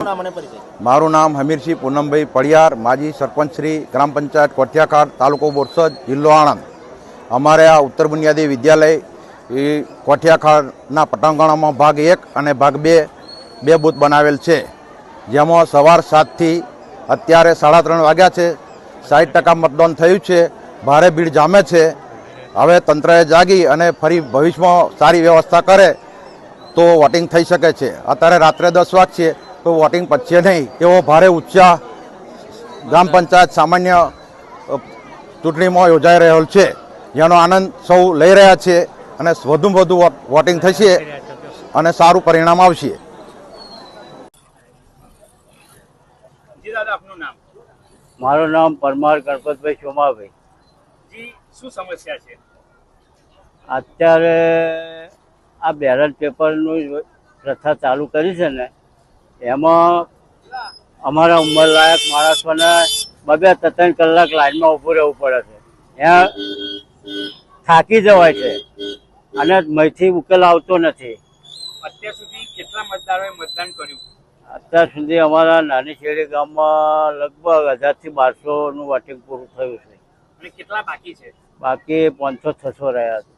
મારું નામ હમીરસિંહ પૂનમભાઈ પડિયાર, માજી સરપંચ શ્રી ગ્રામ પંચાયત કોઠિયાખાડ, તાલુકો બોરસદ, જિલ્લો આણંદ. અમારે આ ઉત્તર બુનિયાદી વિદ્યાલય, એ કોઠિયાખાડના પટાંગણામાં ભાગ એક અને ભાગ બે બે બૂથ બનાવેલ છે. જેમાં સવાર સાતથી અત્યારે સાડા ત્રણ વાગ્યા છે. સાઠ ટકા મતદાન થયું છે. ભારે ભીડ જામે છે. હવે તંત્રએ જાગી અને ફરી ભવિષ્યમાં સારી વ્યવસ્થા કરે તો વોટિંગ થઈ શકે છે. અત્યારે રાત્રે દસ વાગ તો વોટિંગ પચશે નહીં. એવો ભારે ઉત્સાહ ગ્રામ પંચાયત સામાન્ય ચૂંટણીમાં યોજાઈ રહ્યો છે. જેનો આનંદ સૌ લઈ રહ્યા છે અને વધુમાં વધુ વોટ- વોટિંગ થશે અને સારું પરિણામ આવશે. જી દાદા આપનું નામ? મારું નામ પરમાર ગણપતભાઈ સોમાભાઈ શું સમસ્યા છે? અત્યારે આ બેલેટ પેપરનું પ્રથા ચાલુ કરી છે ને એમાં અમારા ઉંમરલાયક માણસોને બબે ત્રણ કલાક લાઈનમાં ઊભું રહેવું પડે છે. ત્યાં થાકી જવાય છે અને મહીથી ઉકેલ આવતો નથી. અત્યાર સુધી કેટલા મતદારોએ મતદાન કર્યું? અત્યાર સુધી અમારા નાની શેરી ગામમાં લગભગ હજારથી બારસોનું વોટિંગ પૂરું થયું છે. અને કેટલા બાકી છે? બાકી પાંચસો છસો રહ્યા છે.